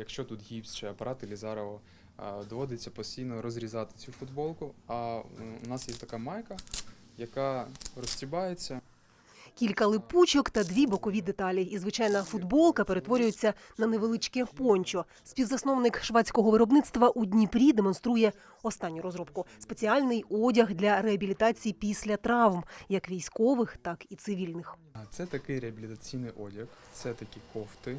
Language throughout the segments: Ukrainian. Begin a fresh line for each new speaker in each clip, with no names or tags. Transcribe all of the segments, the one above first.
якщо тут гіпс чи апарат Елізарова, доводиться постійно розрізати цю футболку. А у нас є така майка, яка розстібається.
Кілька липучок та дві бокові деталі. І звичайна футболка перетворюється на невеличке пончо. Співзасновник шведського виробництва у Дніпрі демонструє останню розробку спеціальний одяг для реабілітації після травм, як військових, так і цивільних.
Це такий реабілітаційний одяг, це такі кофти,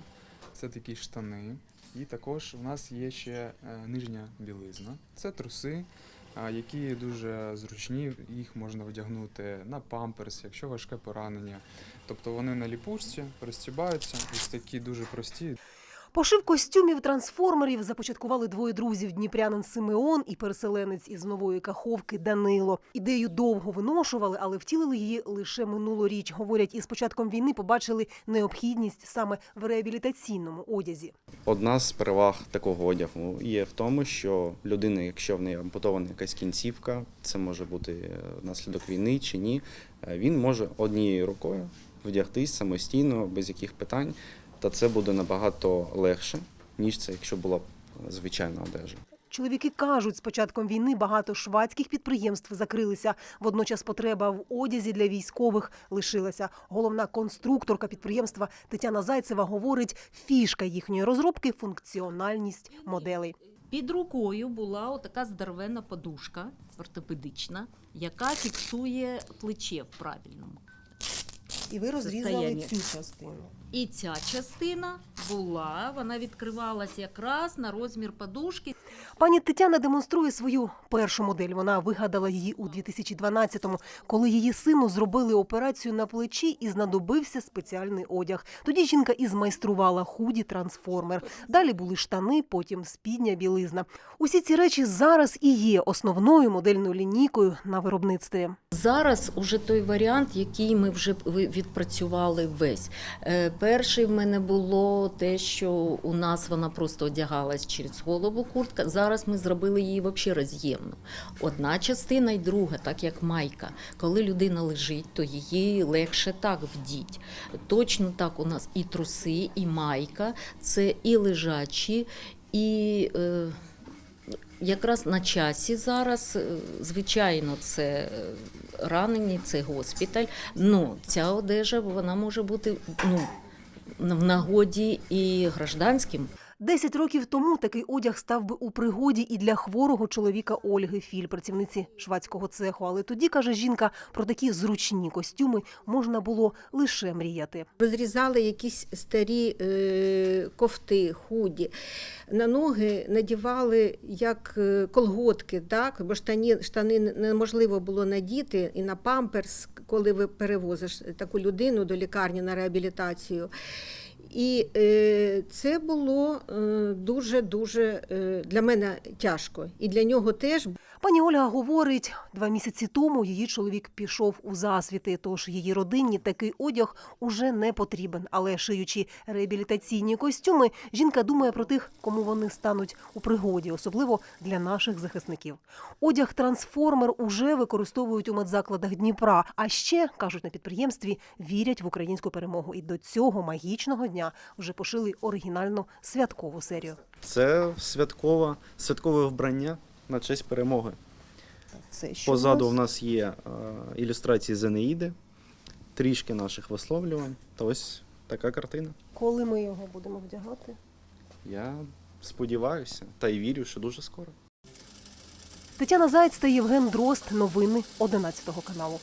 це такі штани. І також у нас є ще е, нижня білизна. Це труси, які дуже зручні, їх можна одягнути на памперс, якщо важке поранення. Тобто вони на ліпушці розстібаються, ось такі дуже прості.
Пошив костюмів трансформерів започаткували двоє друзів дніпрянин Симеон і переселенець із нової каховки Данило. Ідею довго виношували, але втілили її лише минулоріч. Говорять, із початком війни побачили необхідність саме в реабілітаційному одязі.
Одна з переваг такого одягу є в тому, що людина, якщо в неї ампутована якась кінцівка, це може бути е, внаслідок війни чи ні, е, він може однією рукою вдягтись самостійно, без яких питань, та це буде набагато легше, ніж це, якщо була б звичайна одежа.
Чоловіки кажуть, з початком війни багато швадських підприємств закрилися. Водночас потреба в одязі для військових лишилася. Головна конструкторка підприємства Тетяна Зайцева говорить, фішка їхньої розробки функціональність моделей.
Під рукою була отака здоровенна подушка ортопедична, яка фіксує плече в правильному.
І ви
розрізали Состояння. цю
частину.
І ця частина була, вона відкривалась якраз на розмір подушки.
Пані Тетяна демонструє свою першу модель. Вона вигадала її у 2012-му, коли її сину зробили операцію на плечі і знадобився спеціальний одяг. Тоді жінка і змайструвала худі трансформер. Далі були штани, потім спідня білизна. Усі ці речі зараз і є основною модельною лінійкою на виробництві.
Зараз уже той варіант, який ми вже ви- відпрацювали весь. Е, Перший в мене було те, що у нас вона просто одягалась через голову куртка. Зараз ми зробили її взагалі роз'ємну. Одна частина і друга, так як майка. Коли людина лежить, то її легше так вдіть. Точно так у нас і труси, і майка це і лежачі, і. Е, Якраз на часі зараз, е, звичайно, це ранені, це госпіталь. Ну, ця одежа вона може бути ну, в нагоді і гражданським.
Десять років тому такий одяг став би у пригоді і для хворого чоловіка Ольги Філь, працівниці швадського цеху. Але тоді каже жінка, про такі зручні костюми можна було лише мріяти.
Розрізали якісь старі е, кофти, худі. На ноги надівали як е, колготки, так? бо штані, штани неможливо було надіти і на памперс, коли ви перевозиш таку людину до лікарні на реабілітацію. І е, це було дуже-дуже е, для мене тяжко. І для нього теж,
Пані Ольга говорить, два місяці тому її чоловік пішов у засвіти, тож її родині такий одяг уже не потрібен. Але шиючи реабілітаційні костюми, жінка думає про тих, кому вони стануть у пригоді, особливо для наших захисників. Одяг трансформер уже використовують у медзакладах Дніпра. А ще кажуть на підприємстві, вірять в українську перемогу. І до цього магічного дня вже пошили оригінальну святкову серію.
Це святкова, святкове вбрання на честь перемоги.
Це що
Позаду
у нас?
нас є е, ілюстрації з Енеїди, трішки наших висловлювань. Та ось така картина.
коли ми його будемо вдягати.
Я сподіваюся та й вірю, що дуже скоро.
Тетяна Заєць та Євген Дрозд. Новини 11 каналу.